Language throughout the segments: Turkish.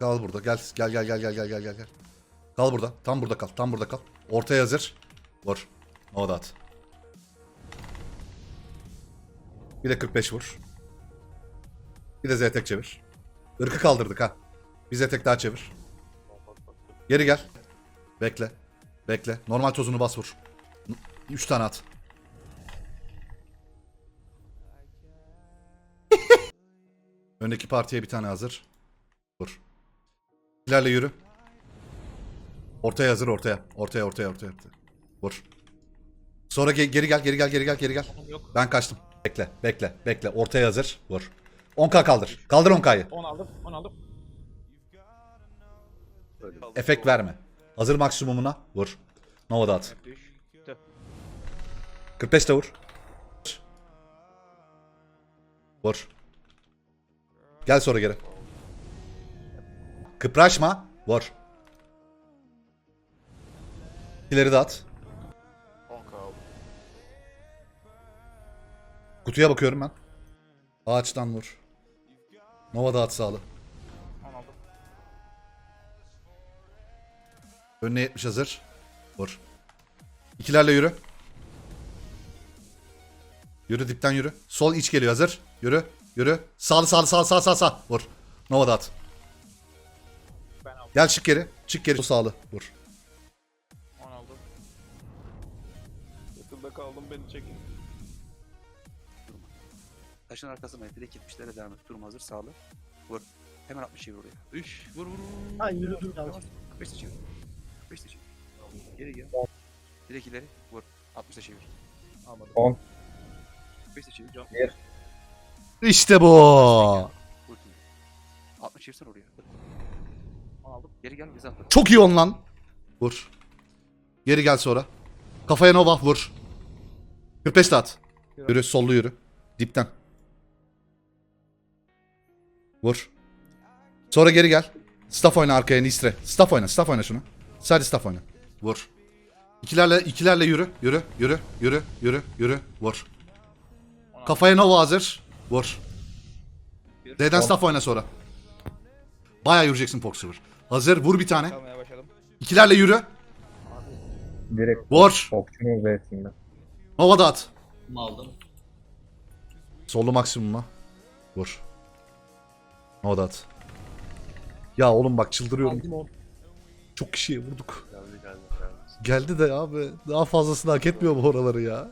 Kal burada. Gel gel gel gel gel gel gel gel. Kal burada. Tam burada kal. Tam burada kal. Ortaya hazır. Vur. Nova da at. Bir de 45 vur. Bir de zetek çevir. Irkı kaldırdık ha. Bir zetek daha çevir. Geri gel. Bekle. Bekle. Normal tozunu bas vur. 3 tane at. Öndeki partiye bir tane hazır. Vur. İlerle yürü. Ortaya hazır ortaya. Ortaya ortaya ortaya. ortaya. Vur. Sonra ge- geri gel geri gel geri gel geri gel. Yok. Ben kaçtım. Bekle bekle bekle. Ortaya hazır. Vur. 10k kaldır. Kaldır 10k'yı. 10 aldım. 10 aldım. Efekt verme. Hazır maksimumuna. Vur. Nova da at. Düş. Tüh. 45 de vur. Vur. Gel sonra geri. Kıpraşma. Vur. İleri de at. 10k aldım. Kutuya bakıyorum ben. Ağaçtan vur. Nova da at sağlı. 10 aldım. Önüne 70 hazır. Vur. İkilerle yürü. Yürü dipten yürü. Sol iç geliyor hazır. Yürü. Yürü. Sağlı sağlı sağ sağ sağ sağ. Vur. Nova da at. Gel çık geri. Çık geri. Sağlı. Vur. 10 aldım. Yakında kaldım beni çekin. Taşın arkasına direkt 70'lere devam et. Durum hazır sağlı. Vur. Hemen 60 çevir oraya. Üş. Vur vur vur. Ha yürüdüm yanlış. 45 de çevir. 45 de çevir. Geri gel. Direkt ileri. Vur. 60 da çevir. Almadım. 45 de çevir. Can. İşte bu. Vur. 60 çevirsen oraya. Vur. 10 aldım. Geri gel bize atla. Çok iyi on lan. Vur. Geri gel sonra. Kafaya Nova vur. 45 de at. Yürü sollu yürü. Dipten. Vur. Sonra geri gel. Staff oyna arkaya Nistre. Staff oyna, staff oyna şunu. Sadece staff oyna. Vur. İkilerle ikilerle yürü, yürü, yürü, yürü, yürü, yürü, vur. Kafaya Nova hazır. Vur. D'den staff oyna sonra. Bayağı yürüyeceksin Foxriver. Hazır, vur bir tane. Başladım. İkilerle yürü. Direkt Vur. okçunun versiyonu. Nova da at. aldım. Sollu maksimuma. Vur. Nova da at. Ya oğlum bak çıldırıyorum. Aldım. Çok kişiye vurduk. Geldi. Geldi de abi. Daha fazlasını hak etmiyor bu oraları ya.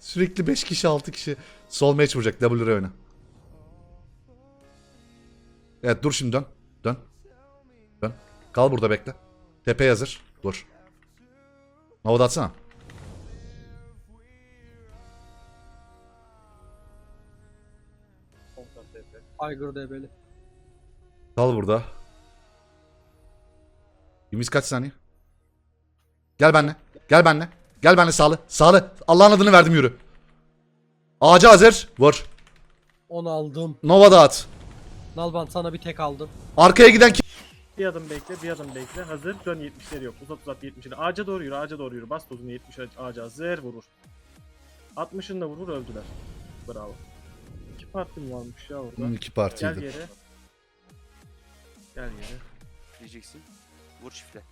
Sürekli 5 kişi 6 kişi. Sol match vuracak. W oyna. Evet dur şimdi dön. Kal burada bekle. Tepe hazır. Vur. Nova da atsana. Aygır DB'li. Kal burada. Yemiz kaç saniye? Gel benle. Gel benle. Gel benle sağlı. Sağlı. Allah'ın adını verdim yürü. Ağaca hazır. Vur. 10 aldım. Nova da at. Nalban sana bir tek aldım. Arkaya giden kim? Bir adım bekle, bir adım bekle. Hazır. Dön 70'leri yok. Uzat uzat 70'leri. Ağaca doğru yürü, ağaca doğru yürü. Bas tozunu 70 ağaca hazır vurur. 60'ını da vurur öldüler. Bravo. İki parti mi varmış ya orada? Hmm, iki Gel partiydi. yere. Gel yere. Diyeceksin. Vur çiftle.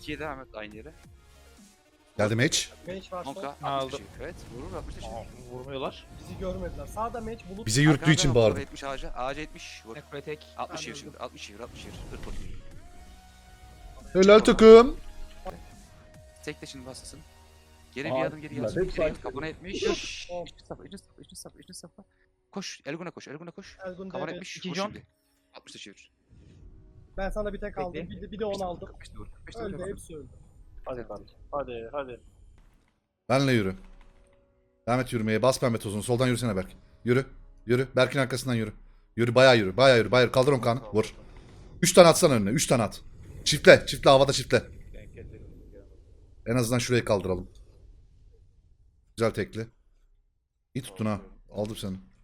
2'ye devam et aynı yere. Geldi match. Meç var 10k. sol. 60 Aldım. çevir. Evet. Vurur 60 da çevir. Aa, vurmuyorlar. Bizi görmediler. Sağda meç bulup Bizi yürüttüğü için bağırdı. 70 ağaca. Ağaca 70. Vur. Tek ve tek. 60 Ben çevir öldüm. şimdi. 60 çevir. 60 çevir. Irk bakayım. Helal takım. Tekle şimdi basasın. Geri Aa, bir adım geri hep Geri sakin. kapana 70. İçine safla, içine safla, içine safla, içine safla. Koş, Elgun'a koş, Elgun'a koş. Elgun Kapana DB. 70, İki John. şimdi. 60 da çevir. Ben sana bir tek aldım. Bekle. Bir de, bir de 10 aldım. 45 de vur, 45 de vur. Öldü hepsi öldü. Hadi kardeşim. Hadi hadi. Benle yürü. Devam et yürümeye. Bas pembe tozunu. Soldan yürüsene Berk. Yürü. Yürü. Berk'in arkasından yürü. Yürü bayağı yürü. Bayağı yürü. Bayağı yürü. Kaldır kanı. Vur. 3 tane atsana önüne. 3 tane at. Çiftle. Çiftle havada çiftle. En azından şurayı kaldıralım. Güzel tekli. İyi tuttun ha. Aldım seni.